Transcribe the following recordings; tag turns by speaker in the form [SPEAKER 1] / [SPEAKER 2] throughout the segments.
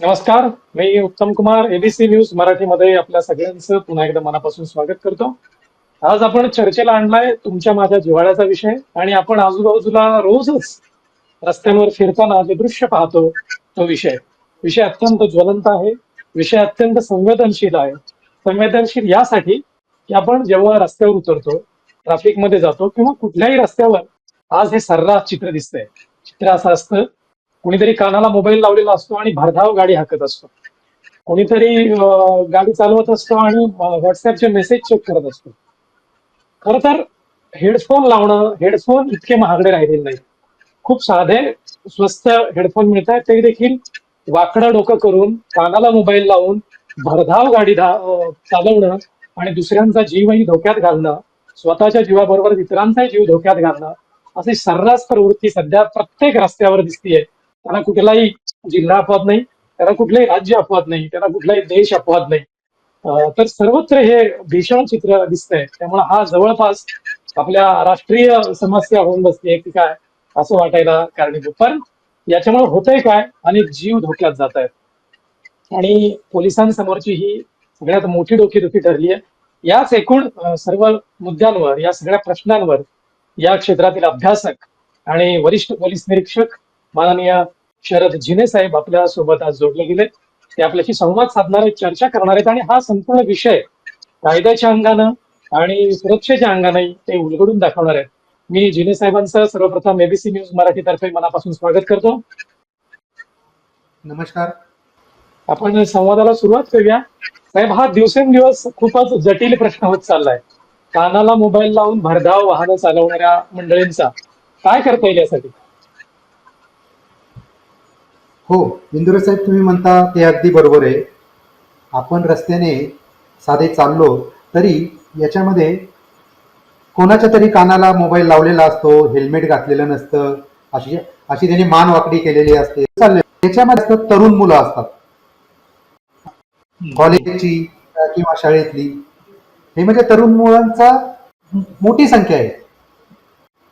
[SPEAKER 1] नमस्कार मी उत्तम Kumar ABC news मराठीमध्ये आपल्या सगळ्यांचं पुन्हा एकदा मनापासून स्वागत करतो. आज आपण चर्चेला आणलाय तुमच्या माझ्या जिव्हाळ्याचा विषय आणि आपण आजूबाजूला रोजच रस्त्यांवर फिरताना जे दृश्य पाहतो तो विषय. विषय अत्यंत ज्वलंत आहे विषय अत्यंत संवेदनशील आहे. संवेदनशील यासाठी की आपण जेव्हा रस्त्यावर उतरतो ट्रॅफिकमध्ये जातो किंवा कुठल्याही रस्त्यावर आज हे सर्रास चित्र दिसतंय. चित्र असं असतं कुणीतरी कानाला मोबाईल लावलेला असतो आणि भरधाव गाडी हाकत असतो. कोणीतरी गाडी चालवत असतो आणि व्हॉट्सअपचे मेसेज चेक करत असतो. खर तर हेडफोन लावणं हेडफोन इतके महागडे राहिलेले नाही खूप साधे स्वस्त हेडफोन मिळत आहेत ते देखील वाकडं डोकं करून कानाला मोबाईल लावून भरधाव गाडी चालवणं आणि दुसऱ्यांचा जीवही धोक्यात घालणं स्वतःच्या जीवाबरोबर इतरांचाही जीव धोक्यात घालणं अशी सर्रास प्रवृत्ती सध्या प्रत्येक रस्त्यावर दिसतीये. त्याला कुठलाही जिल्हा अपवाद नाही त्याला कुठलंही राज्य अपवाद नाही त्याला कुठलाही देश अपवाद नाही. तर सर्वत्र हे भीषण चित्र दिसतंय. त्यामुळे हा जवळपास आपल्या राष्ट्रीय समस्या होऊन बसते की काय असं वाटायला कारणीभूत. पण याच्यामुळे होतंय काय अनेक जीव धोक्यात जात आहेत आणि पोलिसांसमोरची ही सगळ्यात मोठी डोकीदुखी ठरली आहे. याच एकूण सर्व मुद्द्यांवर या सगळ्या प्रश्नांवर या क्षेत्रातील अभ्यासक आणि वरिष्ठ पोलीस निरीक्षक माननीय शरद जिने साहेब आपल्यासोबत आज जोडले गेले. ते आपल्याशी संवाद साधणार आहेत चर्चा करणार आहेत. आणि हा संपूर्ण विषय कायद्याच्या अंगानं आणि सुरक्षेच्या अंगाने ते उलगडून दाखवणार आहेत. मी जिने साहेबांचं सर्वप्रथम एबीसी न्यूज मराठीतर्फे मनापासून स्वागत करतो.
[SPEAKER 2] नमस्कार.
[SPEAKER 1] आपण संवादाला सुरुवात करूया. साहेब हा दिवसेंदिवस खूपच जटिल प्रश्न होत चाललाय. कानाला मोबाईल लावून भरधाव वाहनं चालवणाऱ्या मंडळींचा काय करता येईल यासाठी?
[SPEAKER 2] हो इंदुरे साहेब तुम्ही म्हणता ते अगदी बरोबर आहे. आपण रस्त्याने साधे चाललो तरी याच्यामध्ये कोणाच्या तरी कानाला मोबाईल लावलेला असतो हेल्मेट घातलेलं नसतं अशी अशी त्याने मान वाकडी केलेली असते. चालले. त्याच्यामध्ये तरुण मुलं असतात. कॉलेजची किंवा शाळेतली. हे म्हणजे तरुण मुलांचा मोठी संख्या आहे.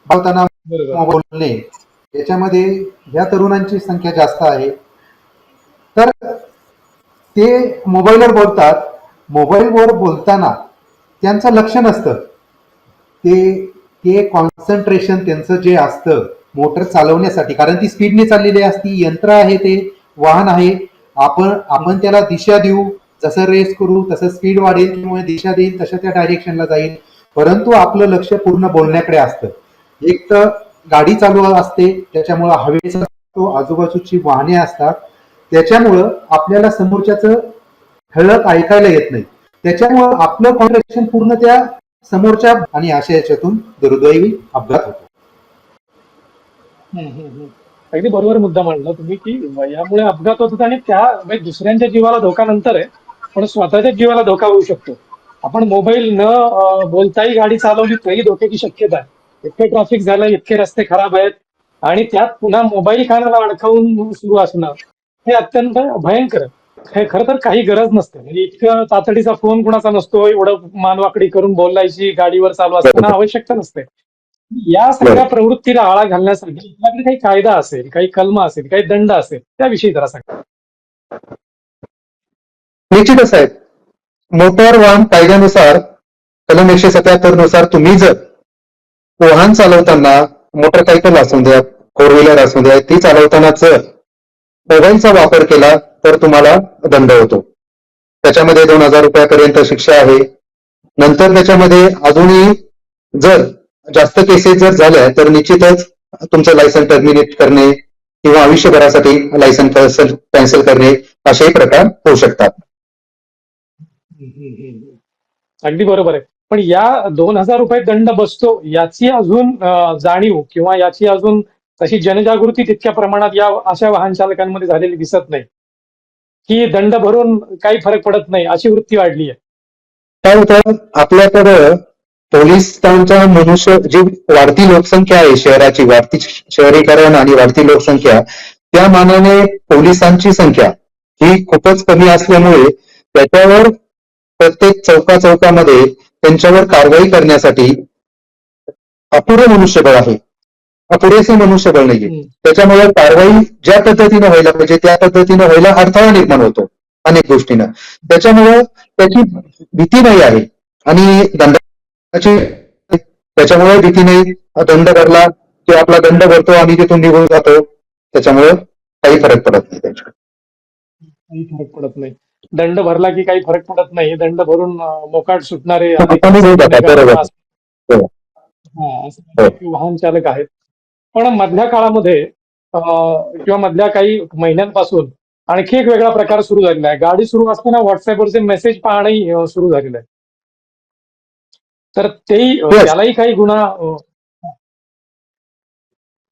[SPEAKER 2] बोलणे याच्यामध्ये या तरुणांची संख्या जास्त आहे. तर ते मोबाईलवर बोलतात. मोबाईलवर बोलताना त्यांचं लक्ष नसतं. ते ते कॉन्सन्ट्रेशन त्यांचं जे असतं मोटर चालवण्यासाठी कारण ती स्पीडने चाललेली असती यंत्र आहे ते वाहन आहे. आपण आपण त्याला दिशा देऊ जसं रेस करू तसं स्पीड वाढेल किंवा दिशा देईल तशा त्या डायरेक्शनला जाईल. परंतु आपलं लक्ष पूर्ण बोलण्याकडे असतं. एक तर गाडी चालू असते त्याच्यामुळं हवेचा तो आजूबाजूची वाहने असतात. त्याच्यामुळं आपल्याला समोरच्याच ठळक ऐकायला येत नाही. त्याच्यामुळं आपलं कॉन्ट्रेक्शन पूर्ण त्या समोरच्या आणि अशा याच्यातून दुर्दैवी अपघात होतो.
[SPEAKER 1] अगदी बरोबर मुद्दा मांडला तुम्ही की यामुळे अपघात होतात आणि त्या म्हणजे दुसऱ्यांच्या जीवाला धोका नंतर आहे पण स्वतःच्या जीवाला धोका होऊ शकतो. आपण मोबाईल न बोलताही गाडी चालवली तरी धोक्याची शक्यता आहे. इतकं ट्रॅफिक झालं इतके रस्ते खराब आहेत आणि त्यात पुन्हा मोबाईल कानाला अडकवून सुरू असणं हे अत्यंत भयंकर. हे खरं तर काही गरज नसते. म्हणजे इतकं तातडीचा फोन कुणाचा नसतो एवढं मानवाकडी करून बोलायची गाडीवर चालू असताना आवश्यकता नसते. या सगळ्या प्रवृत्तीला आळा घालण्यासाठी आपल्याकडे काही कायदा असेल काही कलम असेल काही दंड असेल त्याविषयी जरा सांगा.
[SPEAKER 3] निश्चितच साहेब मोटार वाहन कायद्यानुसार कलम एकशे सत्याहत्तरनुसार तुम्ही जर वाहन चालवताना मोटरसायकल असू द्या फोर व्हीलर असू द्या ती चालवताना जर मोबाईलचा वापर केला तर तुम्हाला दंड होतो. त्याच्यामध्ये दोन हजार रुपयापर्यंत शिक्षा आहे. नंतर त्याच्यामध्ये अजूनही जर जास्त केसेस जर झाल्या तर निश्चितच तुमचं लायसन टर्मिनेट करणे किंवा आयुष्यभरासाठी लायसन कॅन्सल करणे असेही प्रकार होऊ शकतात.
[SPEAKER 1] अगदी बरोबर आहे. पण या दोन हजार रुपये दंड बसतो याची अजून जाणीव किंवा याची अजून तशी जनजागृती तितक्या प्रमाणात या अशा वाहन चालकांमध्ये झालेली दिसत नाही. की दंड भरून काही फरक पडत नाही अशी वृत्ती वाढली आहे.
[SPEAKER 3] काय होतं आपल्याकडं पोलिसांच्या मनुष्य जी वाढती लोकसंख्या आहे शहराची वाढती शहरीकरण आणि वाढती लोकसंख्या त्या मानाने पोलिसांची संख्या ही खूपच कमी असल्यामुळे त्याच्यावर प्रत्येक चौका चौकामध्ये त्यांच्यावर कारवाई करण्यासाठी अपुरं मनुष्यबळ आहे. पुरेसे मनुष्यबळ नाहीये. त्याच्यामुळे कारवाई ज्या पद्धतीने व्हायला पाहिजे त्या पद्धतीने व्हायला अडथळा निर्माण होतो अनेक गोष्टींना. त्याच्यामुळं त्याची भीती नाही आहे. आणि दंडाची त्याच्यामुळे भीती नाही. दंड भरला की आपला दंड भरतो आणि तिथून निघून जातो. त्याच्यामुळे काही फरक पडत नाही त्याच्यात
[SPEAKER 1] काही फरक पडत नाही. दंड भरला की काही फरक पडत नाही. दंड भरून मोकाट सुटणारे.
[SPEAKER 3] हो.
[SPEAKER 1] हा, वाहन चालक आहेत. पण मधल्या काळामध्ये किंवा मधल्या काही महिन्यांपासून आणखी एक वेगळा प्रकार सुरू झालेला आहे. गाडी सुरू असताना व्हॉट्सअपवरचे मेसेज पाहणंही सुरू झालेलं आहे. तर तेही. त्यालाही काही गुन्हा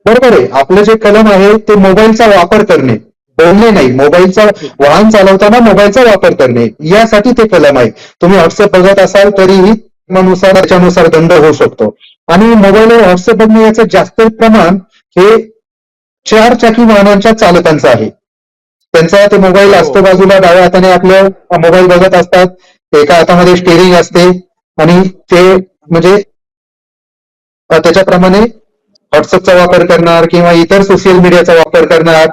[SPEAKER 3] बरोबर आहे. आपलं जे कलम आहे ते मोबाईलचा वापर करणे. बोलणे नाही. मोबाईलचा वाहन चालवताना मोबाईलचा वापर करणे. यासाठी ते कलम आहे. तुम्ही व्हॉट्सअप बघत असाल तरीही नुसार त्याच्यानुसार दंड होऊ शकतो. आणि मोबाईलवर व्हॉट्सअप बघणे याचं जास्त प्रमाण हे चार चाकी वाहनांच्या चालकांचं आहे. त्यांचा ते मोबाईल असतो बाजूला डाव्या हाताने आपलं मोबाईल बघत असतात. एका हातामध्ये स्टेरिंग असते. आणि ते म्हणजे त्याच्याप्रमाणे व्हॉट्सअपचा वापर करणार किंवा इतर सोशल मीडियाचा वापर करणार.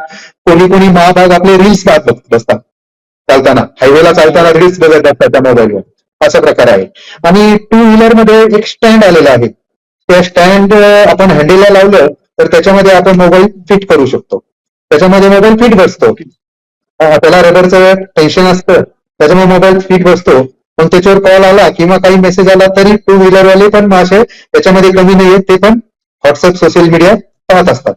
[SPEAKER 3] कोणी कोणी महाभाग आपले रील्स पाहत बसतात. चालताना हायवेला चालताना रील्स बघत असतात त्या मोबाईलवर असा प्रकार आहे. आणि टू व्हीलरमध्ये एक स्टँड आलेला आहे. त्या स्टँड आपण हँडलला लावलं तर त्याच्यामध्ये आपण मोबाईल फिट करू शकतो. त्याच्यामध्ये मोबाईल फिट बसतो. त्याला रबरचं टेन्शन असतं. त्याच्यामुळे मोबाईल फिट बसतो. पण त्याच्यावर कॉल आला किंवा काही मेसेज आला तरी टू व्हीलर वाले पण मासे त्याच्यामध्ये कमी नाही आहेत ते पण व्हॉट्सअप सोशल मीडिया पाहत असतात.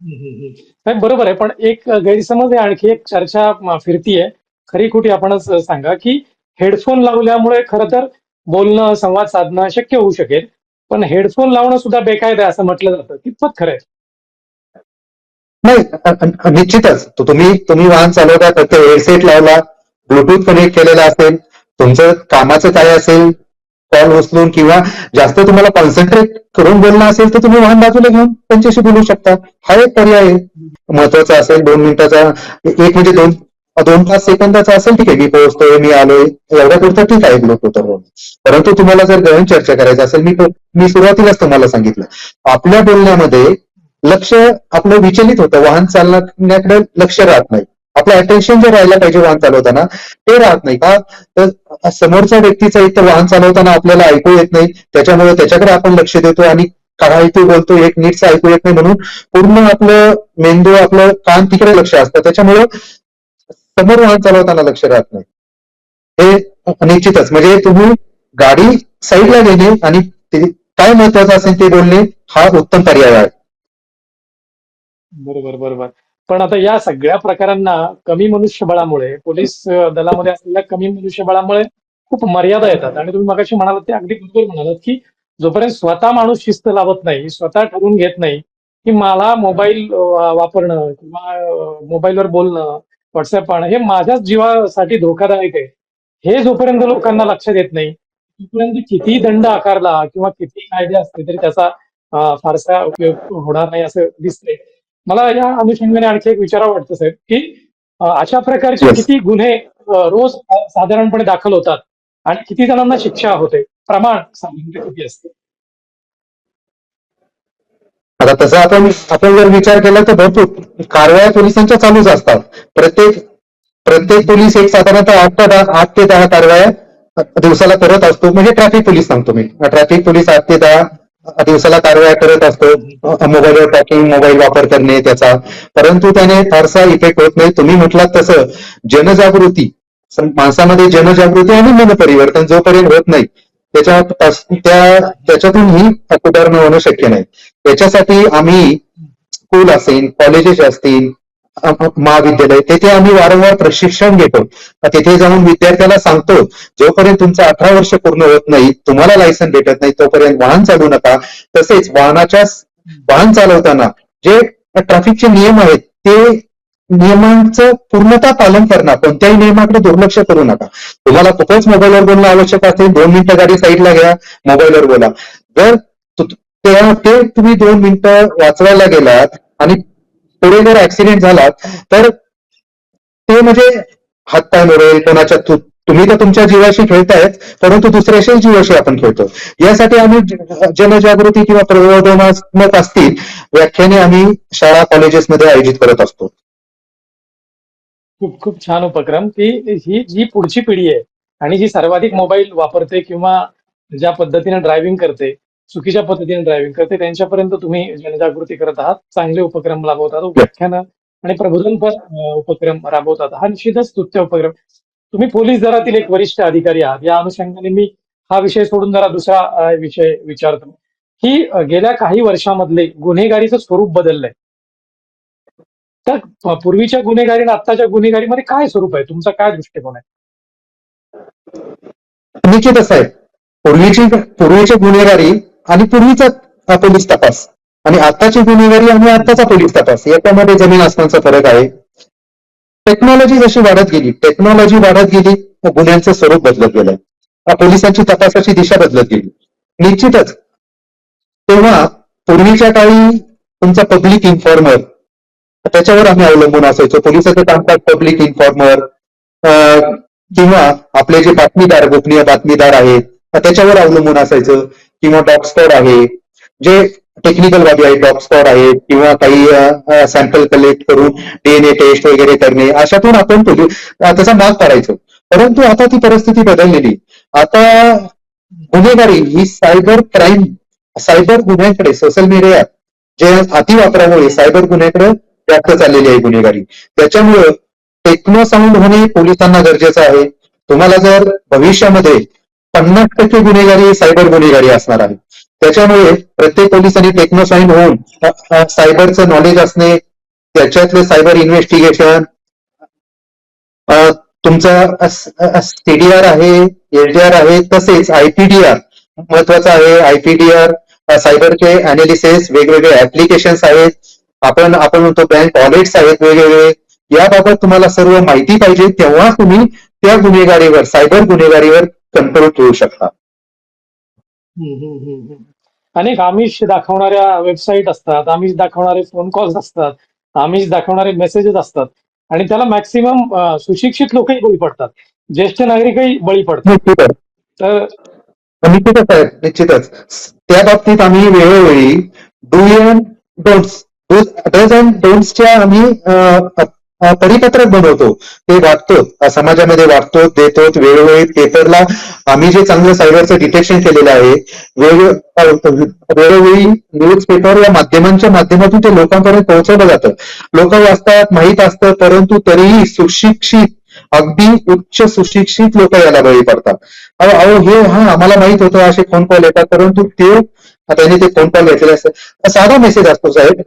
[SPEAKER 1] नाही बरोबर आहे. पण एक गैरसमज आहे. आणखी एक चर्चा फिरतीये. खरी खोटी आपणच सांगा की हेडफोन लावल्यामुळे खरं तर बोलणं संवाद साधणं शक्य होऊ शकेल. पण हेडफोन लावणं सुद्धा बेकायदा असं म्हटलं जातं. कितपत खरं आहे?
[SPEAKER 3] नाही निश्चितच. तो तुम्ही तुम्ही वाहन चालवता फक्त हेडसेट लावला ब्लूटूथ कनेक्ट केलेला असेल तुमचं कामाचं काय असेल कॉल उचलून किंवा जास्त तुम्हाला कॉन्सन्ट्रेट करून बोलणं असेल तर तुम्ही वाहन बाजूला घेऊन त्यांच्याशी बोलू शकता. हा एक पर्याय आहे. महत्त्वाचा असेल दोन मिनिटाचा एक म्हणजे दोन दोन पाच सेकंदाचा असेल ठीक आहे मी पोहोचतोय मी आलोय एवढ्या पुरतं ठीक आहे ब्लूटूथ हो. परंतु तुम्हाला जर गहन चर्चा करायचं असेल मी मी सुरुवातीलाच तुम्हाला सांगितलं. आपल्या बोलण्यामध्ये लक्ष आपलं विचलित होतं. वाहन चालण्याकडे लक्ष राहत नाही. आपलं अटेन्शन जे राहायला पाहिजे वाहन चालवताना ते राहत नाही. का? तर समोरच्या व्यक्तीचं एक तर वाहन चालवताना आपल्याला ऐकू येत नाही. त्याच्यामुळे त्याच्याकडे आपण लक्ष देतो आणि काही तो बोलतो एक नीटचं ऐकू येत नाही म्हणून पूर्ण आपलं मेंदू आपलं कान तिकडे लक्ष असतं. त्याच्यामुळं समोर वाहन चालवताना लक्ष राहत नाही. हे निश्चितच म्हणजे तुम्ही गाडी साईडला घेणे आणि ते काय महत्वाचं असेल ते बोलणे हा उत्तम पर्याय आहे.
[SPEAKER 1] बरोबर बरोबर. पण आता या सगळ्या प्रकारांना कमी मनुष्यबळामुळे पोलीस दलामध्ये असलेल्या कमी मनुष्यबळामुळे खूप मर्यादा येतात. आणि तुम्ही मगाशी म्हणालात ते अगदी बरोबर म्हणालात की जोपर्यंत स्वतः माणूस शिस्त लावत नाही स्वतः ठरवून घेत नाही की मला मोबाईल वापरणं किंवा मोबाईलवर बोलणं व्हॉट्सअप पाहणं हे माझ्याच जीवासाठी धोकादायक आहे. हे जोपर्यंत लोकांना लक्षात येत नाही तोपर्यंत किती दंड आकारला किंवा किती कायदे असले तरी त्याचा फारसा उपयोग होणार नाही असं दिसतंय. मला या अनुषंगाने आणखी एक विचारावं वाटतं साहेब की अशा प्रकारचे
[SPEAKER 3] Yes.
[SPEAKER 1] किती गुन्हे रोज साधारणपणे दाखल होतात आणि किती जणांना शिक्षा होते? प्रमाण किती असते?
[SPEAKER 3] आता तसं आपण आपण जर विचार केला तर भरपूर कारवाया पोलिसांच्या चालूच असतात. प्रत्येक प्रत्येक पोलीस एक साधारणतः आठ ते दहा आठ ते दहा कारवाया दिवसाला करत असतो. म्हणजे ट्रॅफिक पोलीस सांगतो मी. ट्रॅफिक पोलीस आठ ते दहा दिवसाला कारवाया करत असतो. मोबाईलवर टॉकिंग मोबाईल वापर करणे त्याचा. परंतु त्याने फारसा इफेक्ट होत नाही. तुम्ही म्हटलात तसं जनजागृती. माणसामध्ये जनजागृती आणि मन परिवर्तन जोपर्यंत होत नाही त्याच्या त्याच्यातून ही उदाहरणं होणं शक्य नाही. त्याच्यासाठी आम्ही स्कूल असेल कॉलेजेस असतील महाविद्यालय. तेथे आम्ही वारंवार प्रशिक्षण घेतो. तिथे जाऊन विद्यार्थ्याला सांगतो जोपर्यंत तुमचं अठरा वर्ष पूर्ण होत नाही तुम्हाला लायसन भेटत नाही तोपर्यंत वाहन चालवू नका. तसेच वाहनाच्या वाहन चालवताना जे ट्रॅफिकचे नियम आहेत ते नियमांचं पूर्णतः पालन करणं कोणत्याही नियमाकडे दुर्लक्ष करू नका. तुम्हाला खूपच मोबाईलवर बोलणं आवश्यक असेल दोन मिनिटं गाडी साईडला घ्या मोबाईलवर बोला. जर ते ते तुम्ही दोन मिनिटं वाचवायला गेलात आणि पुढे जर ऍक्सिडेंट झाला तर ते म्हणजे हातपाय मोडेल कोणाच्या तुम्ही तर तुमच्या जीवाशी खेळतायत परंतु दुसऱ्याशी जीवाशी आपण खेळतो. यासाठी आम्ही जनजागृती किंवा प्रबोधनात्मक असतील व्याख्याने आम्ही शाळा कॉलेजेसमध्ये आयोजित करत असतो.
[SPEAKER 1] खूप खूप छान उपक्रम. की ही जी पुढची पिढी आहे आणि जी सर्वाधिक मोबाईल वापरते किंवा ज्या पद्धतीने ड्रायव्हिंग करते चुकीच्या पद्धतीने ड्रायव्हिंग करते. त्यांच्यापर्यंत तुम्ही जनजागृती करत आहात. चांगले उपक्रम राबवतात व्याख्यानं आणि प्रबोधनपर उपक्रम राबवतात. हा निश्चितच स्तुत्य उपक्रम. तुम्ही पोलीस दलातील एक वरिष्ठ अधिकारी आहात. या अनुषंगाने मी हा विषय सोडून जरा दुसरा विषय विचारतो. की गेल्या काही वर्षामधले गुन्हेगारीचं स्वरूप बदललंय. तर पूर्वीच्या गुन्हेगारी आणि आत्ताच्या गुन्हेगारीमध्ये काय स्वरूप आहे? तुमचा काय दृष्टिकोन आहे?
[SPEAKER 3] निश्चितच आहे. पूर्वीची पूर्वीची गुन्हेगारी आणि पूर्वीचा पोलीस तपास. आणि आताची गुन्हेगारी आणि आताचा पोलीस तपास याच्यामध्ये जमीन आसमानचा फरक आहे. टेक्नॉलॉजी जशी वाढत गेली टेक्नॉलॉजी वाढत गेली गुन्ह्यांचं स्वरूप बदलत गेलं पोलिसांची तपासाची दिशा बदलत गेली. निश्चितच तेव्हा पूर्वीच्या काळी तुमचा पब्लिक इन्फॉर्मर त्याच्यावर आम्ही अवलंबून असायचो. पोलिसाचं कामकाज पब्लिक इन्फॉर्मर किंवा आपले जे बातमीदार गोपनीय बातमीदार आहेत त्याच्यावर अवलंबून असायचं. किंवा डॉग स्पॉट आहे जे टेक्निकल बाबी आहेत डॉग स्पॉट आहेत किंवा काही सॅम्पल कलेक्ट करून डीएनए टेस्ट वगैरे करणे अशातून आपण त्याचा माग काढायचो परंतु आता ती परिस्थिती बदललेली. आता गुन्हेगारी ही सायबर क्राईम सायबर गुन्ह्याकडे सोशल मीडिया जे अतिवापरामुळे सायबर गुन्ह्याकडे व्याप्त चाललेली आहे गुन्हेगारी. त्याच्यामुळे टेक्नो साऊंड होणे पोलिसांना गरजेचं आहे. तुम्हाला जर भविष्यामध्ये पन्नास टक्के गुन्हेगारी सायबर गुन्हेगारी असणार आहे. त्याच्यामुळे प्रत्येक पोलिसांनी टेक्नो होऊन सायबरचं नॉलेज असणे त्याच्यातलं सायबर इन्व्हेस्टिगेशन तुमचं सीडीआर आहे एलडीआर आहे तसेच आयपीडीआर महत्वाचं आहे. आयपीडीआर सायबरचे अनालिसिस वेगवेगळे ऍप्लिकेशन्स आहेत. आपण आपण म्हणतो बँक ऑडिट्स आहेत वेगवेगळे. याबाबत तुम्हाला सर्व माहिती पाहिजे. तेव्हा तुम्ही त्या गुन्हेगारीवर सायबर गुन्हेगारीवर कंट्रोल ठेवू शकता.
[SPEAKER 1] अनेक आमिष दाखवणाऱ्या वेबसाईट असतात आमिष दाखवणारे फोन कॉल्स असतात आमिष दाखवणारे मेसेजेस असतात. आणि त्याला मॅक्सिमम सुशिक्षित लोकही बळी पडतात. ज्येष्ठ नागरिकही बळी पडतात. तर
[SPEAKER 3] निश्चितच आहे निश्चितच. त्या बाबतीत आम्ही वेळोवेळी do and don'ts dos and डोंट्सच्या आम्ही परिपत्रक बनवतो. ते वाटतो समाजामध्ये वाटतो देतो वेळोवेळी पेपरला आम्ही जे चांगलं सायबरचं डिटेक्शन केलेलं आहे वेळ वेळोवेळी न्यूज पेपर या माध्यमांच्या माध्यमातून ते लोकांपर्यंत पोहोचवलं जातं. लोक वाचतात माहीत असतं परंतु तरीही सुशिक्षित अगदी उच्च सुशिक्षित लोक याला बळी पडतात. अहो अहो हे हा आम्हाला माहीत होतं असे फोन कॉल येतात परंतु ते त्यांनी ते फोन कॉल घेतलेले असतात. साधा मेसेज असतो साहेब.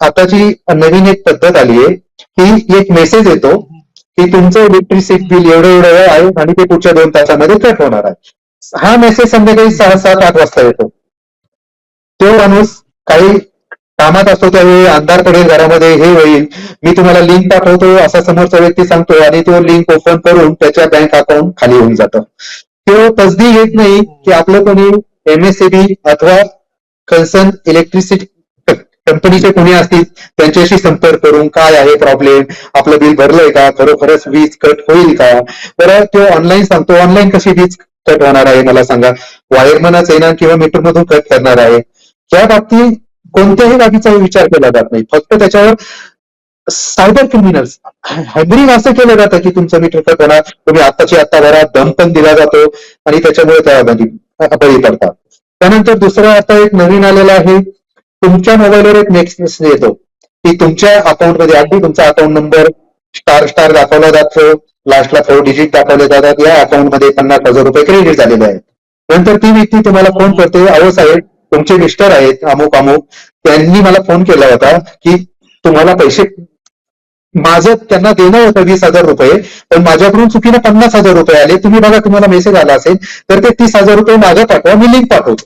[SPEAKER 3] आताची नवीन एक पद्धत आली आहे की एक मेसेज येतो की तुमचं इलेक्ट्रिसिटी बिल एवढं एवढं आहे आणि ते पुढच्या दोन तासामध्ये कट होणार आहे. हा मेसेज संध्याकाळी सहा सात आठ वाजता येतो. तो माणूस काही कामात असतो त्यावेळी अंधार पडेल घरामध्ये हे होईल. मी तुम्हाला लिंक पाठवतो असा समोरचा व्यक्ती सांगतो आणि तो लिंक ओपन करून त्याच्या बँक अकाउंट खाली होऊन जातं. तो तसदी येत नाही की आपलं कोणी एमएससीबी अथवा कन्सर्न इलेक्ट्रिसिटी कंपनीचे कोणी असतील त्यांच्याशी संपर्क करून काय आहे प्रॉब्लेम आपलं बिल भरलंय का खरोखरच वीज कट होईल का? बरं तो ऑनलाईन सांगतो ऑनलाईन कशी वीज कट होणार आहे मला सांगा. वायरमनच येणार किंवा मीटर मधून कट करणार आहे. त्या बाबतीत कोणत्याही बाबीचा विचार केला जात नाही. फक्त त्याच्यावर सायबर क्रिमिनल्स हॅमरिंग असं केलं जातं की तुमचं मीटर कट होणार तुम्ही आत्ताची आत्ता भरा दम पण दिला जातो आणि त्याच्यामुळे त्या बळी पडतात. त्यानंतर दुसरं आता एक नवीन आलेलं आहे तुमच्या मोबाईलवर एक नेक्स्ट येतो. की तुमच्या अकाउंटमध्ये अगदी तुमचा अकाउंट नंबर स्टार स्टार दाखवला जातो. लास्टला फोर डिजिट दाखवले जातात. या अकाउंटमध्ये पन्नास हजार रुपये क्रेडिट झालेले आहेत. नंतर ती व्यक्ती तुम्हाला फोन करते. अहो साहेब तुमचे मिस्टर आहेत अमुक अमुक. त्यांनी मला फोन केला होता की तुम्हाला पैसे माझं त्यांना देणं होतं वीस हजार रुपये पण माझ्याकडून चुकीनं पन्नास हजार रुपये आले. तुम्ही बघा तुम्हाला मेसेज आला असेल तर ते तीस हजार रुपये माझ्या पाठवा. मी लिंक पाठवतो.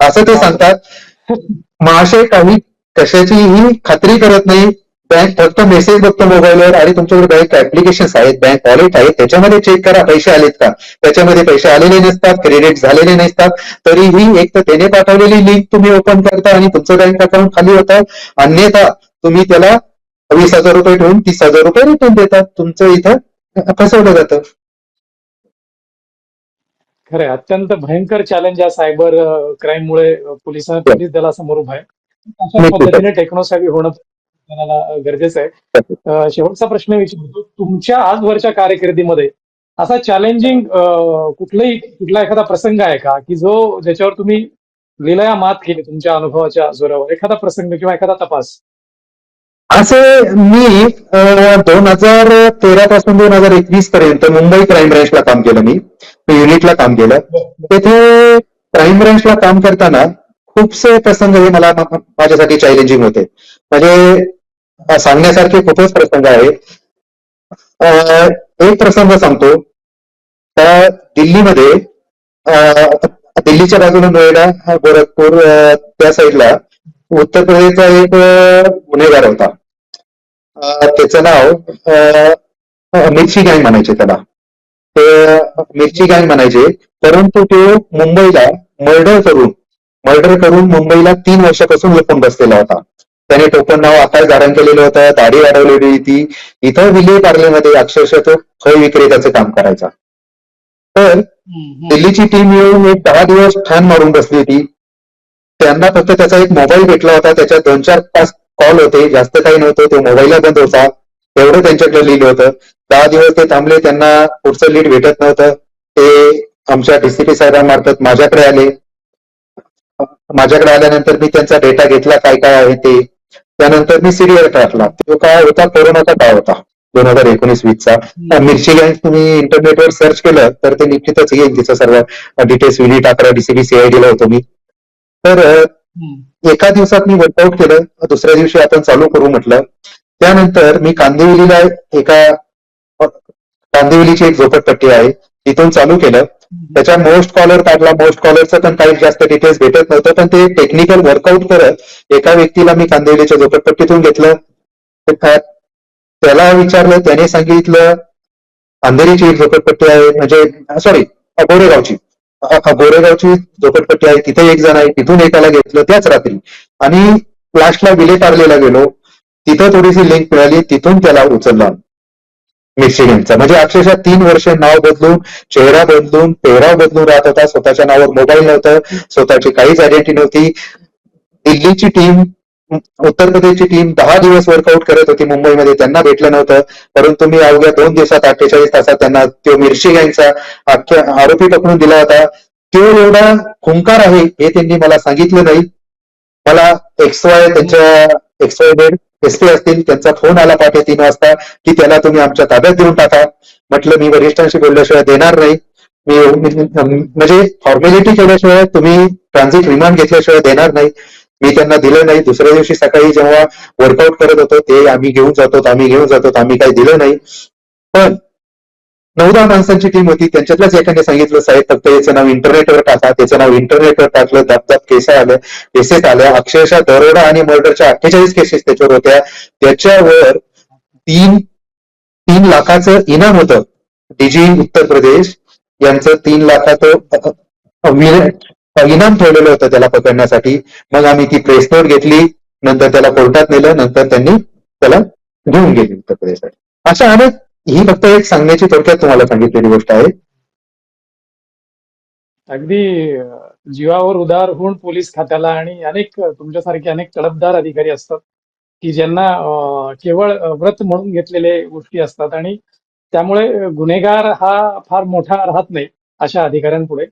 [SPEAKER 3] असं ते सांगतात. महाशय काही कशाचीही खात्री करत नाही. बँक फक्त मेसेज बघतो मोबाईलवर आणि तुमच्याकडे बँक ऍप्लिकेशन आहेत बँक वॉलेट आहेत. त्याच्यामध्ये चेक करा पैसे आलेत का? त्याच्यामध्ये पैसे आलेले नसतात क्रेडिट झालेले नसतात. तरीही एक तर त्याने पाठवलेली लिंक तुम्ही ओपन करता आणि तुमचं बँक अकाउंट खाली होतं. अन्यथा तुम्ही त्याला वीस हजार रुपये ठेवून तीस हजार रुपये रिटर्न देतात. तुमचं इथं फसवलं जातं
[SPEAKER 1] खरंय अत्यंत भयंकर चॅलेंज या सायबर क्राईममुळे पोलिसांना पोलीस दलासमोर उभा आहे. अशा. पद्धतीने टेक्नोसॅव्ही होणं गरजेचं आहे. शेवटचा प्रश्न विचारतो तुमच्या आजवरच्या कारकिर्दीमध्ये असा चॅलेंजिंग कुठलाही कुठला एखादा प्रसंग आहे का? की जो ज्याच्यावर तुम्ही लिलया मात केली तुमच्या अनुभवाच्या जोरावर. एखादा प्रसंग किंवा एखादा तपास.
[SPEAKER 3] असे मी दोन हजार तेरा पासून दोन हजार एकवीस पर्यंत मुंबई क्राईम ब्रँचला काम केलं मी. युनिटला काम केलं. तेथे क्राईम ब्रँचला काम करताना खूपसे प्रसंग हे मला माझ्यासाठी चॅलेंजिंग होते. म्हणजे सांगण्यासारखे खूपच प्रसंग आहे एक प्रसंग सांगतो. त्या दिल्लीमध्ये दिल्लीच्या बाजूला नोएडा गोरखपूर त्या साईडला उत्तर प्रदेशचा एक गुन्हेगार होता. त्याचं नाव मिर्ची गँग म्हणायचे त्याला. ते मिर्ची गँग म्हणायचे. परंतु तो मुंबईला मर्डर करून मर्डर करून मुंबईला तीन वर्षापासून लपून बसलेला होता. त्याने टोपण नाव आकाश धारण केलेलं होतं दाढी वाढवलेली होती. इथं विले पार्लेमध्ये अक्षरशः तो फळ विक्रेत्याचं काम करायचा. तर दिल्लीची टीम येऊन एक दहा दिवस ठाण मारून बसली होती. त्यांना फक्त त्याचा एक मोबाईल भेटला होता. त्याच्यात दोन चार पाच कॉल होते. जास्त काही नव्हतं. तो मोबाईलला बंद होता. तेवढं त्यांच्याकडे लिहिलं होतं. दहा दिवस ते थांबले. त्यांना पुढचं लीड भेटत नव्हतं. ते आमच्या डीसीपी साहेबांमार्फत माझ्याकडे आले. माझ्याकडे आल्यानंतर मी त्यांचा डेटा घेतला. काय काय आहे ते. त्यानंतर मी सिरियल टाकला. तो काय होता. कोरोनाचा काळ होता. दोन हजार एकोणीस वीसचा. मिरची गँग तुम्ही इंटरनेटवर सर्च केलं तर ते निश्चितच येईल. तिचं सर्व डिटेल्स विलीट अकरा डीसीबी सीआयडीला होतो मी. तर एका दिवसात मी वर्कआउट केलं दुसऱ्या दिवशी आपण चालू करू म्हटलं. त्यानंतर मी कांदिवलीला एका कांदिवलीची एक झोपडपट्टी आहे तिथून चालू केलं. त्याच्या मोस्ट कॉलर काढला मोस्ट कॉलरचं पण काही जास्त डिटेल्स भेटत नव्हतं पण ते टेक्निकल वर्कआउट करत एका व्यक्तीला मी कांदिवलीच्या झोपडपट्टीतून घेतलं. त्याला विचारलं त्याने सांगितलं अंधेरीची एक झोपडपट्टी आहे म्हणजे सॉरी गोरेगावची अ- अ- गोरेगावची झोपडपट्टी आहे तिथे एक जण आहे तिथून एकाला घेतलं त्याच रात्री. आणि लास्टला विले पार्लेला गेलो तिथं थोडीशी लिंक मिळाली तिथून त्याला उचललं मिशिगनचा. म्हणजे अक्षरशः तीन वर्ष नाव बदलून चेहरा बदलून पेहराव बदलून राहत होता. स्वतःच्या नावावर मोबाईल नव्हतं स्वतःची काहीच आयडेंटिटी नव्हती. दिल्लीची टीम उत्तर प्रदेशची टीम दहा दिवस वर्कआउट करत होती. मुंबईमध्ये त्यांना भेटलं नव्हतं. परंतु मी अवघ्या दोन दिवसात अठ्ठेचाळीस तासात त्यांना तो मिर्शी गँगचा अख्ख्या आरोपी पकडून दिला होता. तो एवढा खुंकार आहे हे त्यांनी मला सांगितलं नाही. मला एक्स वाय त्यांच्या X Y bed S P असतील त्यांचा फोन आला पाठे तीन वाजता की त्याला तुम्ही आमच्या ताब्यात देऊन टाका. म्हटलं मी वरिष्ठांशी बोलल्याशिवाय देणार नाही. मी मी- म्हणजे फॉर्मॅलिटी केल्याशिवाय तुम्ही ट्रान्झिट रिमांड घेतल्याशिवाय देणार नाही. मी त्यांना दिलं नाही. दुसऱ्या दिवशी सकाळी जेव्हा वर्कआउट करत होतो ते आम्ही घेऊन जातो आम्ही घेऊन जातो आम्ही काही दिलं नाही. पण नऊ दहा माणसांची टीम होती. त्यांच्यातल्याच एकाने सांगितलं साहेब फक्त याचं नाव इंटरनेटवर टाका. त्याचं नाव इंटरनेटवर टाकलं दाब दाब केस आलं केसेस आल्या अक्षरशः दरोडा आणि मर्डरच्या अठ्ठेचाळीस केसेस त्याच्यावर होत्या. त्याच्यावर तीन तीन लाखाचं इनाम होतं. डीजी उत्तर प्रदेश यांचं तीन लाखाचं इनाम ठेवलेलं होतं त्याला पकडण्यासाठी. मग आम्ही ती प्रेस नोट घेतली नंतर त्याला कोर्टात नेलं नंतर त्यांनी त्याला घेऊन गेली उत्तर प्रदेशसाठी अशा अनेक ही फक्त एक सांगण्याची थोडक्यात तुम्हाला सांगितलेली गोष्ट आहे.
[SPEAKER 1] अगदी जीवावर उदार होऊन पोलीस खात्याला आणि अनेक तुमच्यासारखे अनेक तडफदार अधिकारी असतात की ज्यांना केवळ व्रत म्हणून घेतलेले गोष्टी असतात आणि त्यामुळे गुन्हेगार हा फार मोठा राहत नाही अशा अधिकाऱ्यांपुढे.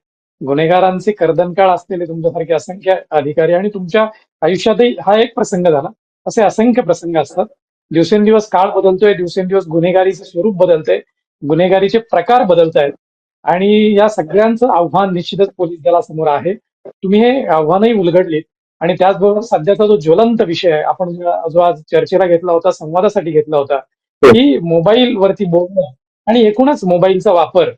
[SPEAKER 1] गुन्हेगारांचे कर्दनकाळ असलेले तुमच्यासारखे असंख्य अधिकारी आणि तुमच्या आयुष्यातही हा एक प्रसंग झाला. असे असंख्य प्रसंग असतात. दिवसेंदिवस काळ बदलतोय दिवसेंदिवस गुन्हेगारीचं स्वरूप बदलतंय गुन्हेगारीचे प्रकार बदलत आहेत आणि या सगळ्यांचं आव्हान निश्चितच पोलीस दलासमोर आहे. तुम्ही हे आव्हानही उलगडलीत आणि त्याचबरोबर सध्याचा जो ज्वलंत विषय आहे आपण जो जो आज चर्चेला घेतला होता संवादासाठी घेतला होता की मोबाईल वरती बोलणं आणि एकूणच मोबाईलचा वापर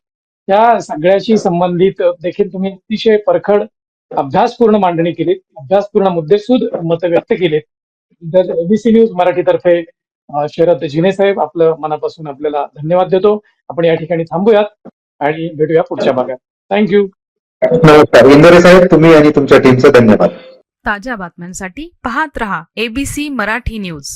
[SPEAKER 1] या सगळ्याशी संबंधित देखील तुम्ही अतिशय परखड अभ्यासपूर्ण मांडणी केलीत. अभ्यासपूर्ण मुद्देसूद मत व्यक्त केलीत. तर एबीसी न्यूज मराठीतर्फे शरद जिने साहेब आपलं मनापासून आपल्याला धन्यवाद देतो. आपण या ठिकाणी थांबूयात आणि भेटूया पुढच्या भागात. थँक्यू
[SPEAKER 3] नमस्कार. इंदोरे साहेब तुम्ही आणि तुमच्या टीमचं धन्यवाद.
[SPEAKER 4] ताज्या बातम्यांसाठी पाहत रहा एबीसी मराठी न्यूज